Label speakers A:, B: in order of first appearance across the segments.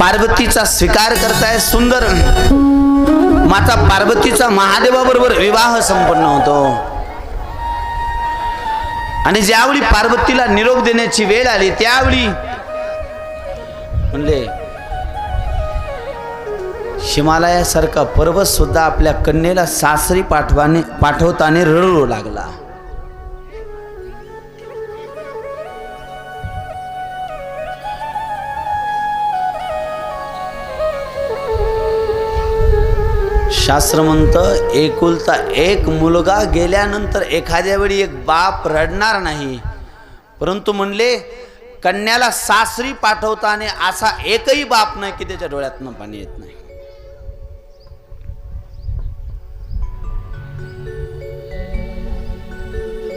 A: पार्वतीचा स्वीकार करताय सुंदर. माता पार्वतीचा महादेवाबरोबर विवाह संपन्न होतो. आणि ज्यावेळी पार्वतीला निरोप देण्याची वेळ आली त्यावेळी म्हणले हिमालयासारखा पर्वत सुद्धा आपल्या कन्येला सासरी पाठवाने पाठवताना रडू लागला. शास्त्र म्हणतं एकुलता एक मुलगा गेल्यानंतर एखाद्या वेळी एक बाप रडणार नाही. परंतु म्हणले कन्याला सासरी पाठवताना असा एकही बाप नाही की त्याच्या डोळ्यातनं पाणी येत नाही.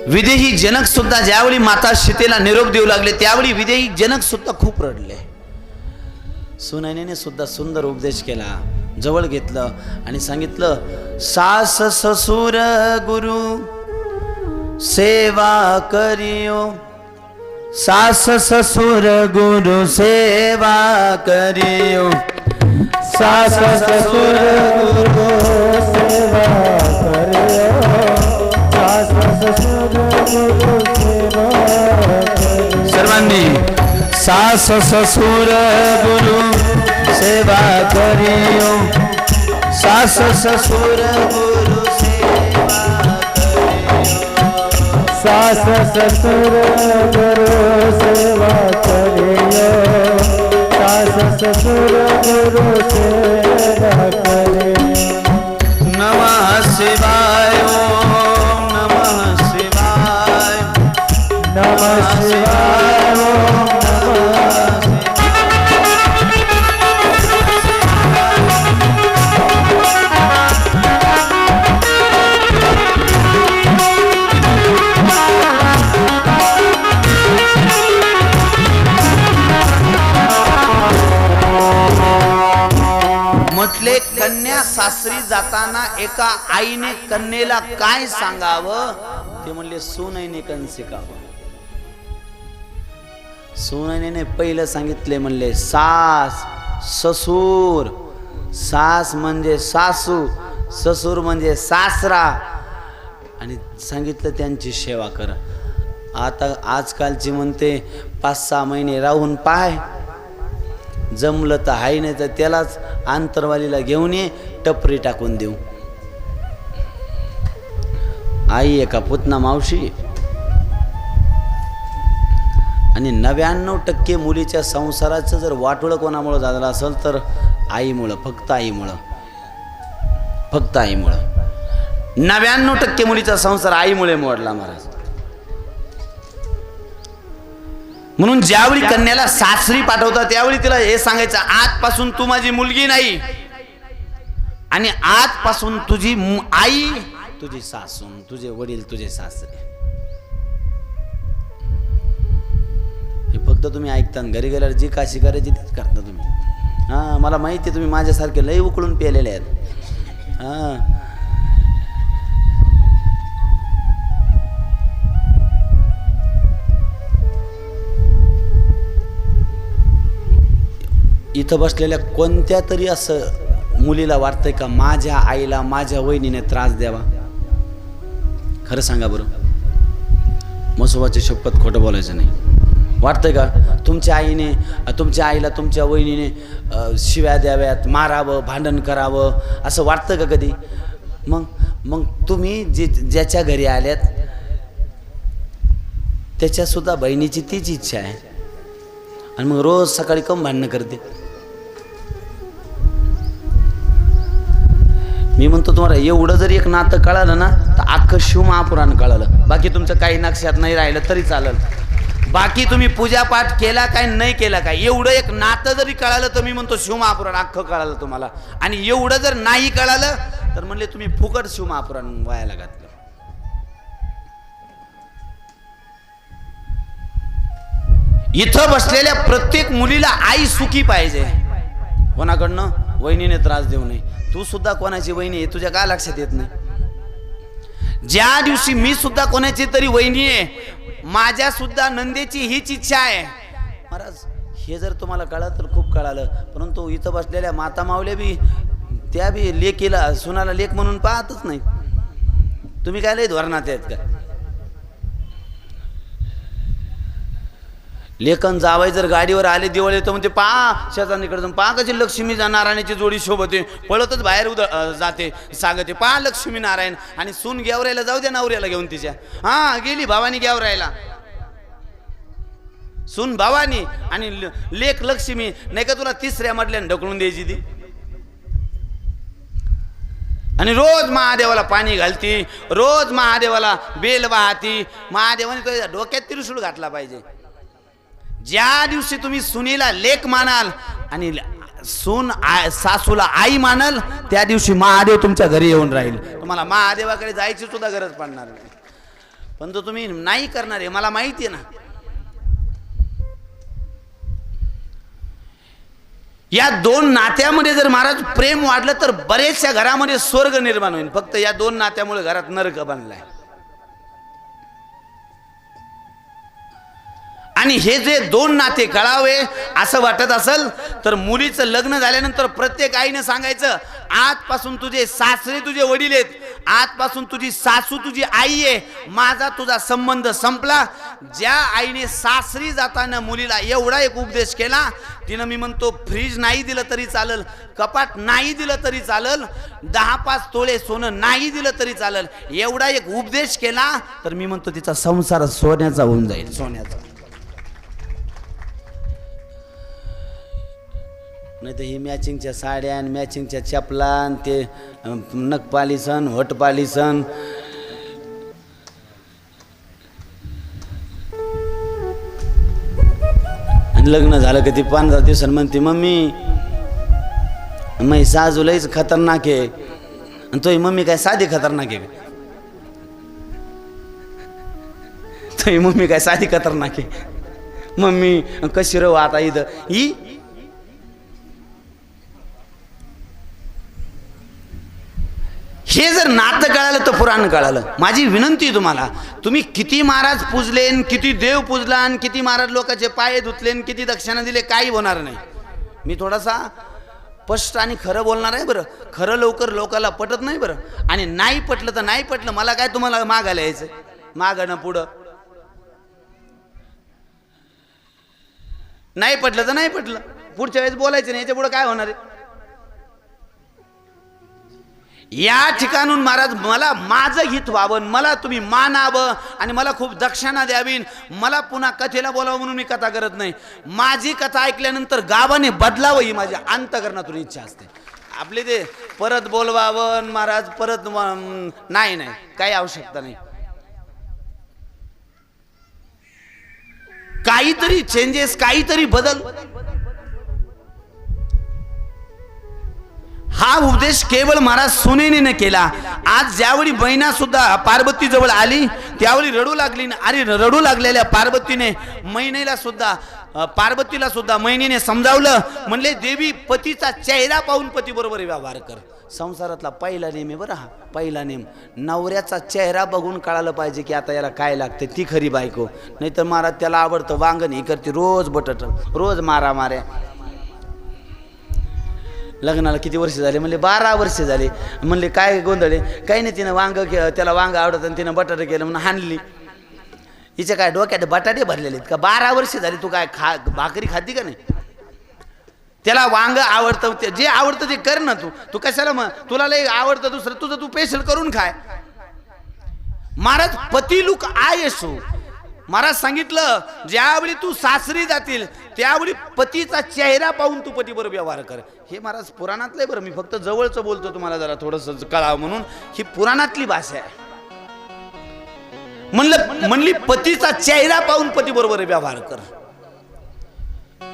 A: विदेही जनक सुद्धा ज्यावेळी माता सीतेला निरोप देऊ लागले त्यावेळी विदेही जनक सुद्धा खूप रडले. सुनैनेने सुद्धा सुंदर उपदेश केला. जवळ घेतलं आणि सांगितलं सास ससुर गुरु सेवा करियो. सास ससुर गुरु सेवा करियो। सास ससुर गुरु सेवा करियो। सास ससुर गुरु सेवा सर्वांनी सास ससुर गुरु सेवा
B: सास ससुर गुरु सेवा करियो। सास ससुर गुरु सेवा करियो।
A: नमः शिवाय। ओम सासरी जाताना एका आईने कन्येला काय सांगावं? ते म्हणले सोनईने कण शिकावं. सोनईने पहिलं सांगितले म्हणले सास ससूर. सास म्हणजे सासू ससूर म्हणजे सासरा. आणि सांगितलं त्यांची सेवा कर. आता आजकालची म्हणते पाच सहा महिने राहून पाय. जमलं तर हाय नाही तर त्यालाच आंतरवालीला घेऊन ये टपरी टाकून देऊ. आई एका पुतना मावशी? आणि नव्याण्णव टक्के मुलीच्या संसाराचं जर वाटोळं कोणामुळं झालं असेल तर आईमुळं फक्त आईमुळं. फक्त आईमुळं. नव्याण्णव टक्के मुलीचा संसार आईमुळे मोडला महाराज. म्हणून ज्यावेळी कन्याला सासरी पाठवतात त्यावेळी तिला हे सांगायचं आजपासून तू माझी मुलगी नाही. आणि आजपासून तुझी मु- आई तुझी सासून तुझे वडील तुझे सासरे. हे फक्त तुम्ही ऐकता आणि घरी गेल्यावर जी काशी करायची तीच करता तुम्ही. हा मला माहिती आहे तुम्ही माझ्यासारखे लय उकळून पेलेले आहेत. हा. इथं बसलेल्या कोणत्या तरी असं मुलीला वाटतंय का माझ्या आईला माझ्या वहिनीने त्रास द्यावा? खरं सांगा बरं. मसोबाची शपथ खोटं बोलायचं नाही. वाटतंय का? तुमच्या आईने तुमच्या आईला तुमच्या वहिनीने शिव्या द्याव्यात मारावं भांडण करावं असं वाटतं का कधी? मग मग तुम्ही जे ज्याच्या घरी आल्यात त्याच्यासुद्धा बहिणीची तीच इच्छा आहे. आणि मग रोज सकाळी कम भांडणं करते. मी म्हणतो तुम्हाला एवढं जर एक नातं कळालं ना तर अख्खं शिव महापुराण कळालं. बाकी तुमचं काही नक्षात नाही राहिलं तरी चालेल. बाकी तुम्ही पूजापाठ केला काय नाही केला काय एवढं एक नातं जरी कळालं तर मी म्हणतो शिवमहापुराण अख्खं कळालं तुम्हाला. आणि एवढं जर नाही कळालं तर म्हणले तुम्ही फुकट शिवमहापुराण व्हायला घातलं. इथं बसलेल्या प्रत्येक मुलीला आई सुखी पाहिजे. कोणाकडनं? वहिनीने त्रास देऊ नये. तू सुद्धा कोणाची वहिनी आहे? तुझ्या काय लक्षात येत नाही? ज्या दिवशी मी सुद्धा कोणाची तरी वहिनी आहे माझ्या सुद्धा नंदेची हीच इच्छा आहे. महाराज हे जर तुम्हाला कळलं तर खूप खूप कळालं. परंतु इथं बसलेल्या माता मावल्या बी त्या बी लेकीला सुनाला लेख म्हणून पाहतच नाही. तुम्ही काय लय धोरणात आहेत का? लेखन जावाय जर गाडीवर आले दिवाळी तर म्हणते पा शेजारणीकडे जाऊन पा कशी लक्ष्मी जा- नारायणाची जोडी शोभते. पळतच बाहेर उद जाते सांगते पा लक्ष्मी नारायण. आणि सून गेवरायला जाऊ द्या नवऱ्याला घेऊन तिच्या. हा गेली भावानी गेवरायला सून भावानी आणि ल- लेख लक्ष्मी नाही का तुला तिसऱ्या मधल्याने ढकलून द्यायची ती? आणि रोज महादेवाला पाणी घालती रोज महादेवाला बेल वाहती महादेवाने तो डोक्यात तिरुसूळ घातला पाहिजे. ज्या दिवशी तुम्ही सुनीला लेख मानाल आणि सून आ- सासूला आई मानल त्या दिवशी महादेव तुमच्या घरी येऊन राहील. तुम्हाला महादेवाकडे जायची सुद्धा गरज पडणार नाही. पण तो तुम्ही नाही करणार आहे मला माहिती आहे ना. या दोन नात्यामध्ये जर महाराज प्रेम वाढलं तर बरेचशा घरामध्ये स्वर्ग निर्माण होईल. फक्त या दोन नात्यामुळे घरात नरक बनलाय. आणि हे जे दोन नाते कळावे असं वाटत असेल तर मुलीचं लग्न झाल्यानंतर प्रत्येक आईनं सांगायचं आजपासून तुझे सासरे तुझे वडील आहेत. आजपासून तुझी सासू तुझी आई आहे. माझा तुझा संबंध संपला. ज्या आईने सासरी जाताना मुलीला एवढा एक उपदेश केला तिनं मी म्हणतो फ्रीज नाही दिलं तरी चालल कपाट नाही दिलं तरी चालल दहा पाच तोळे सोनं नाही दिलं तरी चालल. एवढा एक उपदेश केला तर मी म्हणतो तिचा संसार सोन्याचा होऊन जाईल. सोन्याचा. नाही तर ही मॅचिंगच्या साड्या आणि मॅचिंगच्या चपला आणि ते अं, नखपालिसन होटपालिसन आणि लग्न झालं की ती पंधरा दिवसांनी म्हणते मम्मी मग साजू लईच खतरनाक आहे. आणि तोही मम्मी काय साधी खतरनाक आहे का? मम्मी काय साधी खतरनाक आहे. मम्मी कशी रव आता इथं? ही हे जर नातं कळालं तर पुराण कळालं. माझी विनंती आहे तुम्हाला तुम्ही किती महाराज पूजलेन किती देव पूजलान किती महाराज लोकांचे पाय धुतलेन किती दक्षिणा दिले काही होणार नाही. मी थोडासा स्पष्ट आणि खरं बोलणार आहे बरं. खरं लवकर लोकाला पटत नाही बरं. आणि नाही पटलं तर नाही पटलं मला काय तुम्हाला मागायला यायचं मागणं पुढं. नाही पटलं तर नाही पटलं. पुढच्या वेळेस बोलायचं नाही याच्या पुढं काय होणार आहे? या ठिकाणून महाराज मला माझं हित व्हावं मला तुम्ही मानावं आणि मला खूप दक्षिणा द्यावी मला पुन्हा कथेला बोलावं म्हणून मी कथा करत नाही. माझी कथा ऐकल्यानंतर गावाने बदलावं ही माझ्या अंतकरणातून इच्छा असते. आपले ते परत बोलवावं महाराज परत नाही नाही काही आवश्यकता नाही. काहीतरी चेंजेस काहीतरी बदल. हा उपदेश केवळ महाराज सुनेने केला. आज ज्यावेळी बहिणा सुद्धा पार्वती जवळ आली त्यावेळी रडू लागली न- आणि रडू लागलेल्या पार्वतीने महिनेला सुद्धा पार्वतीला सुद्धा मैनीने समजावलं. म्हणले देवी पतीचा चेहरा पाहून पती बरोबर व्यवहार कर. संसारातला पहिला नेम आहे बरं हा पहिला नेम. नवऱ्याचा चेहरा बघून कळालं पाहिजे की आता याला काय लागते ती खरी बायको. नाहीतर महाराज त्याला आवडतं वांगण हे करते रोज बटट रोज मारा माऱ्या लग्नाला किती वर्ष झाले? म्हणले बारा वर्ष झाले. म्हणले काय गोंधळे काही नाही तिनं वांग त्याला वांग आवडत आणि तिनं बटाटे केलं म्हणून हाणली. हिच्या काय डोक्यात बटाटे भरलेले आहेत का? बारा वर्ष झाली तू काय खा भाकरी खाती का नाही? त्याला वांग आवडतं ते जे आवडतं ते कर ना तू. तू कशाला मग तुला लय आवडतं दुसरं तुझं तू पेशल करून खाय. महाराज पती लुक आय महाराज सांगितलं ज्यावेळी तू सासरी जातील त्यावेळी पतीचा चेहरा पाहून तू पतीबरोबर व्यवहार कर. हे महाराज पुराणातलं आहे बरं मी फक्त जवळचं बोलतो तुम्हाला जरा थोडंसं कळावं म्हणून. ही पुराणातली भाषा आहे. म्हणलं म्हणली पतीचा चेहरा पाहून पतीबरोबर व्यवहार कर.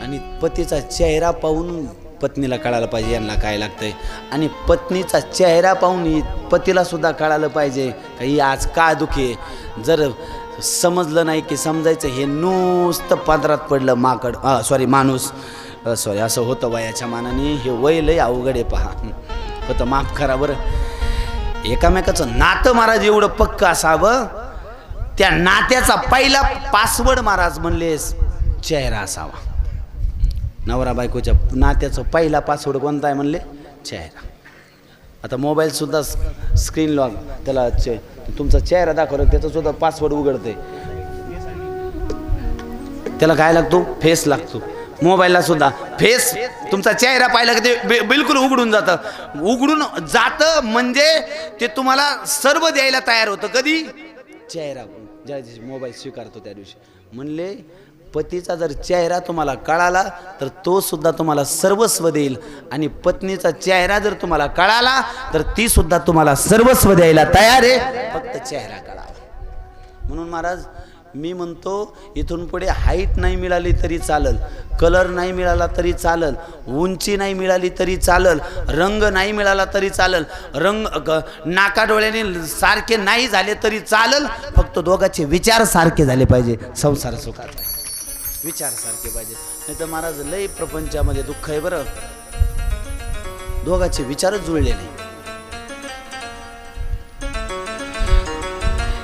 A: आणि पतीचा चेहरा पाहून पत्नीला कळायला पाहिजे यांना काय लागतंय. आणि पत्नीचा चेहरा पाहून पतीला सुद्धा कळालं पाहिजे का ही आज का दुखी आहे? जर समजलं नाही की समजायचं हे नुसतं पादरात पडलं माकड. सॉरी माणूस. सॉरी असं होतं वयाच्या मानाने. हे वय लय अवघड आहे पहा. होतं माफ करा बरं. एकामेकाचं नातं महाराज एवढं पक्क असावं. त्या नात्याचा पहिला पासवर्ड महाराज म्हणले चेहरा असावा. नवरा बायकोच्या नात्याचा पहिला पासवर्ड कोणता आहे म्हणले? चेहरा. आता मोबाईलसुद्धा स्क्रीन लॉक त्याला चे तुमचा चेहरा दाखवला त्याचा सुद्धा पासवर्ड उघडते त्याला काय लागतो? फेस लागतो. मोबाईलला सुद्धा. फेस तुमचा चेहरा पाहिला की ते बिलकुल उघडून जातं. उघडून जातं म्हणजे ते तुम्हाला सर्व द्यायला तयार होतं. कधी? चेहरा. ज्या दिवशी मोबाईल स्वीकारतो त्या दिवशी. म्हणले पतीचा जर चेहरा तुम्हाला कळाला तर तो सुद्धा तुम्हाला सर्वस्व देईल. आणि पत्नीचा चेहरा जर तुम्हाला कळाला तर ती सुद्धा तुम्हाला सर्वस्व द्यायला तयार आहे. फक्त चेहरा कळावा. म्हणून महाराज मी म्हणतो इथून पुढे हाईट नाही मिळाली तरी चालल कलर नाही मिळाला तरी चालल उंची नाही मिळाली तरी चालल रंग नाही मिळाला तरी चालल रंग नाकाडोळ्याने सारखे नाही झाले तरी चालल फक्त दोघांचे विचार सारखे झाले पाहिजे संसार सुखाचा विचार सारखे पाहिजे. नाही तर महाराज लय प्रपंचामध्ये दुःख आहे बरं. दोघांचे विचारच जुळले नाही.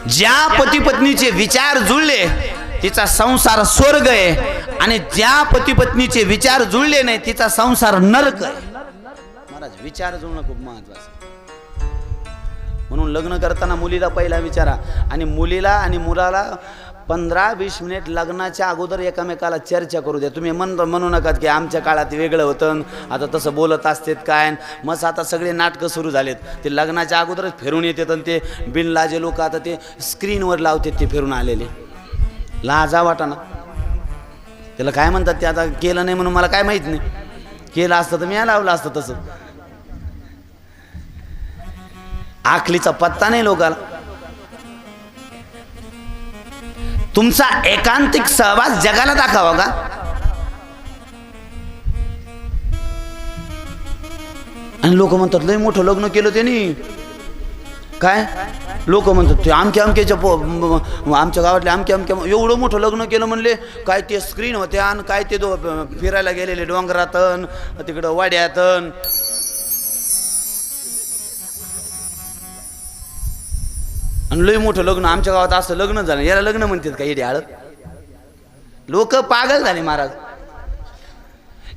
A: ज्या पती पत्नीचे विचार जुळले तिचा संसार स्वर्ग आहे. आणि ज्या पती पत्नीचे विचार जुळले नाही तिचा संसार नरक आहे. महाराज विचार जुळणं खूप महत्वाचं. म्हणून लग्न करताना मुलीला पहिला विचारा. आणि मुलीला आणि मुलाला पंधरा वीस मिनिट लग्नाच्या अगोदर एकमेकाला चर्चा करू द्या तुम्ही म्हण म्हणू नका की आमच्या काळात वेगळं होतं. आता तसं बोलत असतेत काय? मग आता सगळे नाटकं सुरू झालेत. ते लग्नाच्या अगोदरच फिरून येतात आणि ते बिनलाजे लोक आता ते स्क्रीनवर लावतात ते फिरून आलेले. लाजा वाटा ना. त्याला काय म्हणतात ते आता केलं नाही म्हणून मला काय माहीत नाही. केलं असतं तर मी लावलं असतं तसं. आखलीचा पत्ता नाही लोकाला. तुमचा एकांतिक सहवास जगाला दाखवा का? आणि लोक म्हणतात लय मोठं लग्न केलं त्यांनी. काय? लोक म्हणतात ते अमक्या अमक्याच्या पो आमच्या गावातले अमक्या अमक्या एवढं मोठं लग्न केलं म्हणले काय ते स्क्रीन होते आणि काय ते दो फिरायला गेलेले डोंगरातन तिकडं वाड्यातन. आणि लय मोठं लग्न आमच्या गावात असं लग्न झालं याला लग्न म्हणतात का येडे आळ लोक पागल झाले महाराज.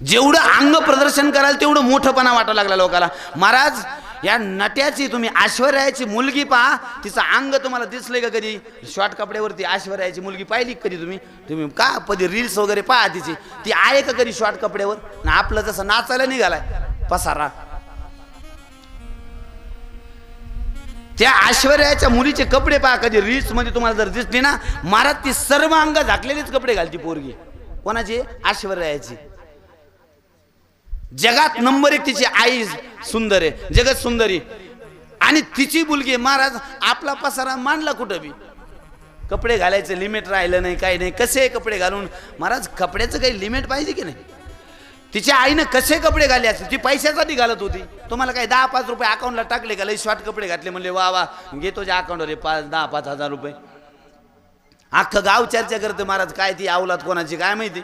A: जेवढं अंग प्रदर्शन कराल तेवढं मोठंपणा वाटायला लागला लोकाला. महाराज या नट्याची तुम्ही ऐश्वर्याची मुलगी पहा तिचं अंग तुम्हाला दिसलंय का कधी? शॉर्ट कपड्यावरती ऐश्वर्याची मुलगी पाहिली कधी तुम्ही? तुम्ही का कधी रील्स वगैरे पहा तिची? ती आहे का कधी शॉर्ट कपड्यावर? ना आपलं जसं नाचायला निघालाय पसारा. त्या ऐश्वर्याच्या मुलीचे कपडे पहा कधी रील्समध्ये तुम्हाला जर दिसली ना महाराज ती सर्व अंग झाकलेलेच कपडे घालती पोरगी. कोणाची? ऐश्वर्याची. जगात नंबर एक तिची आई सुंदर आहे जगत सुंदरी. आणि तिची मुलगी महाराज आपला पसारा मांडला कुठं बी? कपडे घालायचं लिमिट राहिलं नाही काही नाही कसे कपडे घालून? महाराज कपड्याचं काही लिमिट पाहिजे की नाही? तिच्या आईनं कसे कपडे घाले असते ती पैशासाठी घालत होती. तुम्हाला काही दहा पाच रुपये अकाउंटला टाकले का? लई शॉर्ट कपडे घातले. म्हणले वा वा घेतो ज्या अकाउंटवर हे पाच दहा पाच हजार रुपये. अख्खं गाव चर्चा करते महाराज काय ती आवलात कोणाची? काय माहिती?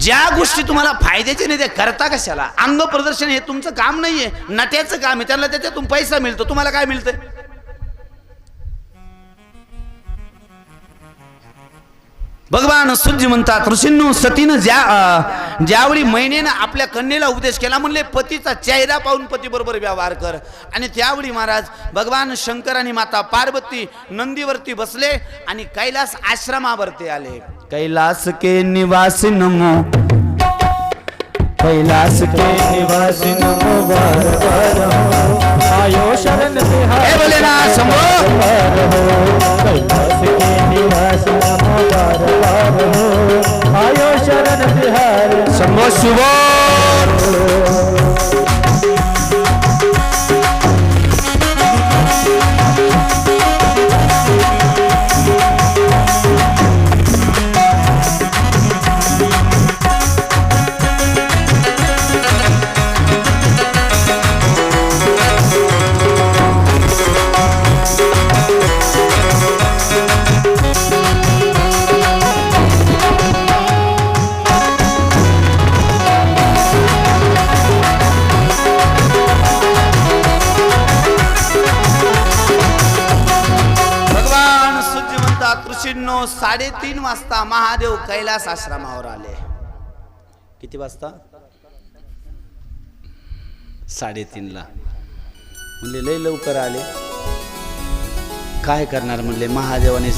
A: ज्या गोष्टी तुम्हाला फायद्याच्या नाही ते करता कशाला? अंग प्रदर्शन हे तुमचं काम नाहीये. नट्याचं काम आहे. त्याला त्याच्यातून पैसा मिळतो. तुम्हाला काय मिळतंय? भगवान सूर्य म्हणतात ऋषींनो सतीनं ज्या ज्यावेळी महिनेनं आपल्या कन्येला उपदेश केला म्हणले पतीचा चेहरा पाहून पती बरोबर व्यवहार कर. आणि त्यावेळी महाराज भगवान शंकर आणि माता पार्वती नंदीवरती बसले आणि कैलास आश्रमावरती आले. कैलास के निवास नमो.
B: कैलास के निवासी नमो. हो आयो शरण
A: हे
B: बिहार।
A: बोले ना शंभो
B: बार हो
A: महादेव कैलास आश्रमावर आले. किती वाजता? साडेतीनला. म्हणले लय लवकर आले. काय करणार? म्हणले महादेवाने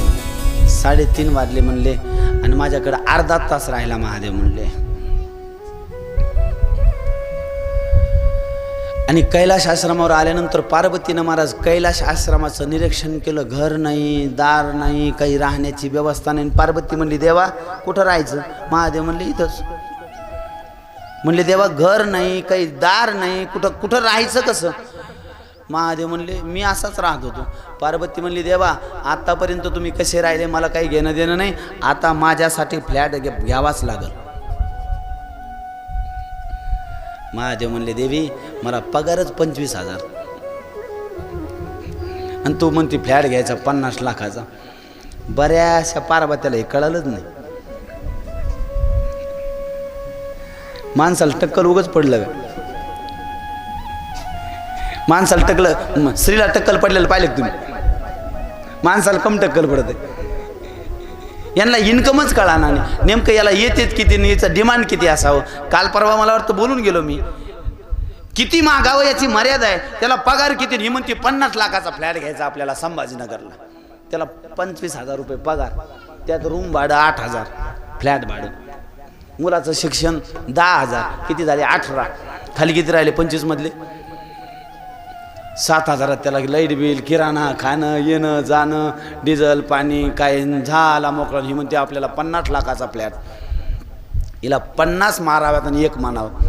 A: साडेतीन वाजले. म्हणले आणि माझ्याकडे अर्धा तास राहिला महादेव म्हणले. आणि कैलाश आश्रमावर आल्यानंतर पार्वतीनं महाराज कैलाश आश्रमाचं निरीक्षण केलं. घर नाही दार नाही काही राहण्याची व्यवस्था नाही. पार्वती म्हणली देवा कुठं राहायचं? महादेव म्हणले इथंच. म्हणले देवा घर नाही काही दार नाही कुठं कुठं राहायचं कसं? महादेव म्हणले मी असाच राहत होतो. पार्वती म्हणली देवा आतापर्यंत तुम्ही कसे राहिले? मला काही घेणं देणं नाही. आता माझ्यासाठी फ्लॅट घे- घ्यावाच लागल. महादेव म्हणले देवी मला पगारच पंचवीस हजार. आणि तू म्हणते फ्लॅट घ्यायचा पन्नास लाखाचा. बऱ्याचशा पारबात्याला हे कळालंच नाही. माणसाला टक्कल उगच पडलं माणसाला टक्कल स्त्रीला टक्कल पडलेलं पाहिलं तुम्ही? माणसाला कम टक्कल पडते यांना इन्कमच कळा नाही. नेमकं याला येतेच किती आणि याचं डिमांड किती असावं? काल परवा मला वाटतं बोलून गेलो मी. किती मागावं याची मर्यादा आहे? त्याला पगार किती? ही म्हणते पन्नास लाखाचा फ्लॅट घ्यायचा आपल्याला संभाजीनगरला. त्याला पंचवीस हजार रुपये पगार. त्यात रूम भाडं आठ हजार. फ्लॅट भाडं. मुलाचं शिक्षण दहा हजार. किती झाले? अठरा. खाली किती राहिले? पंचवीसमधले सात हजारात त्याला लाइट बिल किराणा खाणं येणं जाणं डिझेल पाणी काय झाला मोकळा. ही म्हणते आपल्याला पन्नास लाखाचा फ्लॅट. हिला पन्नास माराव्यात आणि एक मानावं.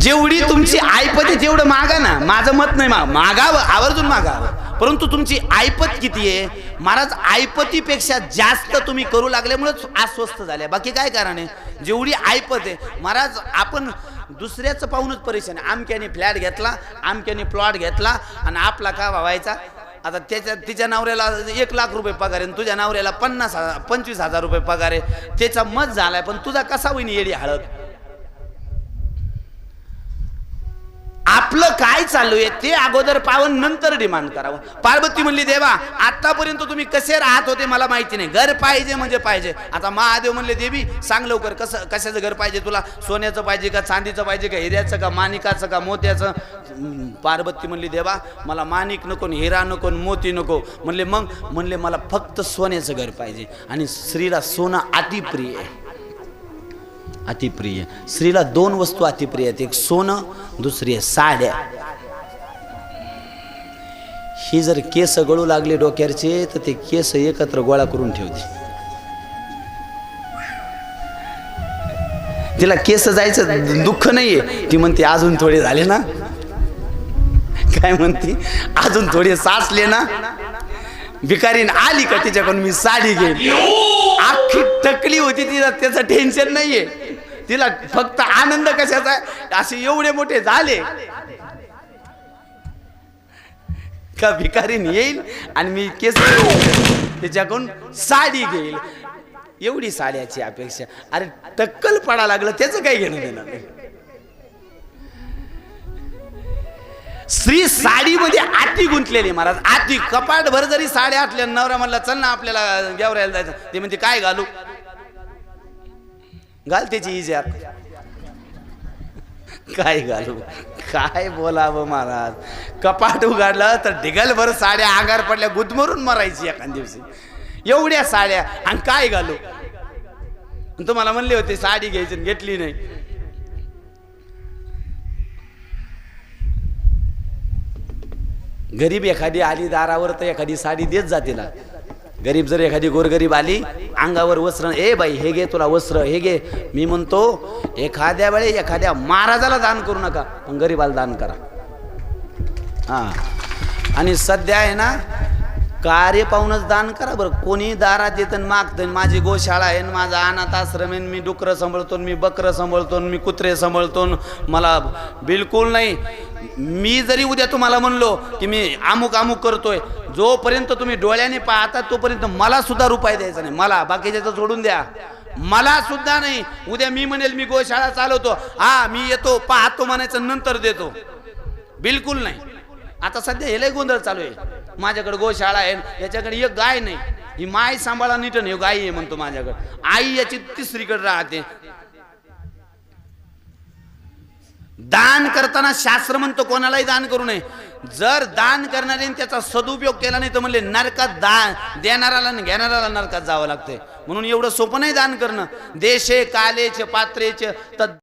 A: जेवढी तुमची ऐपत आहे तेवढं मागा ना. माझं मत नाही माग मागावं आवर्जून मागावं. परंतु तुमची ऐपत किती आहे? महाराज ऐपतीपेक्षा जास्त तुम्ही करू लागल्यामुळेच अस्वस्थ झाले. बाकी काय कारण आहे? जेवढी ऐपत आहे महाराज आपण दुसऱ्याचं पाहूनच परेशान आमक्याने फ्लॅट घेतला आमक्याने प्लॉट घेतला आणि आपला का व्हायचा? आता त्याच्या तिच्या नवऱ्याला एक लाख रुपये पगार आहे आणि तुझ्या नवऱ्याला पन्नास हजार पंचवीस हजार रुपये पगार आहे. त्याचा मत झालाय पण तुझा कसा होईन येडी हळद? आपलं काय चालू आहे ते अगोदर पाहून नंतर डिमांड करावं. पार्वती म्हणली देवा आतापर्यंत तुम्ही कसे राहत होते मला माहिती नाही. घर पाहिजे म्हणजे पाहिजे. आता महादेव म्हणले देवी सांग लवकर कसं कशाचं घर पाहिजे तुला? सोन्याचं पाहिजे का चांदीचं पाहिजे का हिऱ्याचं का माणिकाचं का मोत्याचं? पार्वती म्हणली देवा मला मानिक नको हिरा नको मोती नको. म्हणले मग? म्हणले मला फक्त सोन्याचं घर पाहिजे आणि स्त्रीला सोनं अतिप्रिय आहे. अतिप्रिय. स्त्रीला दोन वस्तू अतिप्रिय आहेत. एक सोनं दुसरी आहे साड्या. ही जर केस गळू लागले डोक्यावरचे तर ते केस एकत्र गोळा करून ठेवते. तिला केस जायचं दुःख नाहीये. ती म्हणते अजून थोडे झाले ना. काय म्हणते? अजून थोडे साचले ना. भिकारीन आली का तिच्याकडून? मी साडी घेईन. अख्खी टकली होती तिला त्याचं टेन्शन नाहीये. तिला फक्त आनंद कशाचा आहे? असे एवढे मोठे झाले. का भिकारीन येईल आणि मी केस त्याच्याकडून साडी घेईल. एवढी साड्याची अपेक्षा. अरे टक्कल पडा लागलं त्याचं काही घेणं देणार नाही. स्त्री साडीमध्ये आती गुंतलेली महाराज. आती कपाट भर जरी साड्या आटल्या नवरा म्हणला चल ना आपल्याला गेवरायला जायचं. ते म्हणते काय घालू? घाल त्याची इजात काय घालू? काय बोलावं महाराज? कपाट उघडलं तर ढिगलभर साड्या आगार पडल्या गुदमरून मरायची एखाद दिवशी. एवढ्या साड्या. आणि काय घालू? तुम्हाला म्हणले होते साडी घ्यायची आणि घेतली नाही. गरीब एखादी आली दारावर तर एखादी साडी देत जा गरीब जर एखादी गोरगरीब आली अंगावर वस्त्र ए बाई हे घे तुला वस्त्र हे घे. मी म्हणतो एखाद्या वेळे एखाद्या महाराजाला दान करू नका पण गरीबाला दान करा. हा. आणि सध्या आहे ना कार्य पाहूनच दान करा बरं. कोणी दारात येतं आणि मागतं माझी गोशाळा आहे आणि माझा अनाथ आश्रम आहे मी डुकरं सांभाळतो आणि मी बकरं सांभाळतो आणि मी कुत्रे सांभाळतो आणि मला बिलकुल नाही. मी जरी उद्या तुम्हाला म्हणलो की मी अमुक अमुक करतोय जोपर्यंत तुम्ही डोळ्याने पाहता तोपर्यंत मला सुद्धा रुपये द्यायचा नाही. मला बाकीच्याचं सोडून द्या. मला सुद्धा नाही. उद्या मी म्हणेल मी गोशाळा चालवतो. हा मी येतो पाहतो म्हणायचं नंतर देतो. बिलकुल नाही. आता सध्या हे लय गोंधळ चालू आहे. माझ्याकडे गोशाळा आहे याच्याकडे एक गाय नाही. ही माय सांभाळा नीट नाही गाय आहे म्हणतो माझ्याकडे. आई याची तिसरीकडे राहते. दान करताना शास्त्र म्हणतो कोणालाही दान करू नये. जर दान करणाऱ्याने त्याचा सदुपयोग केला नाही तर म्हणले नरकात दान देणाऱ्याला आणि घेणाऱ्याला नरकात जावं लागतंय. म्हणून एवढं सोपं नाही दान करणं. देशे कालेचे पात्रेचे तर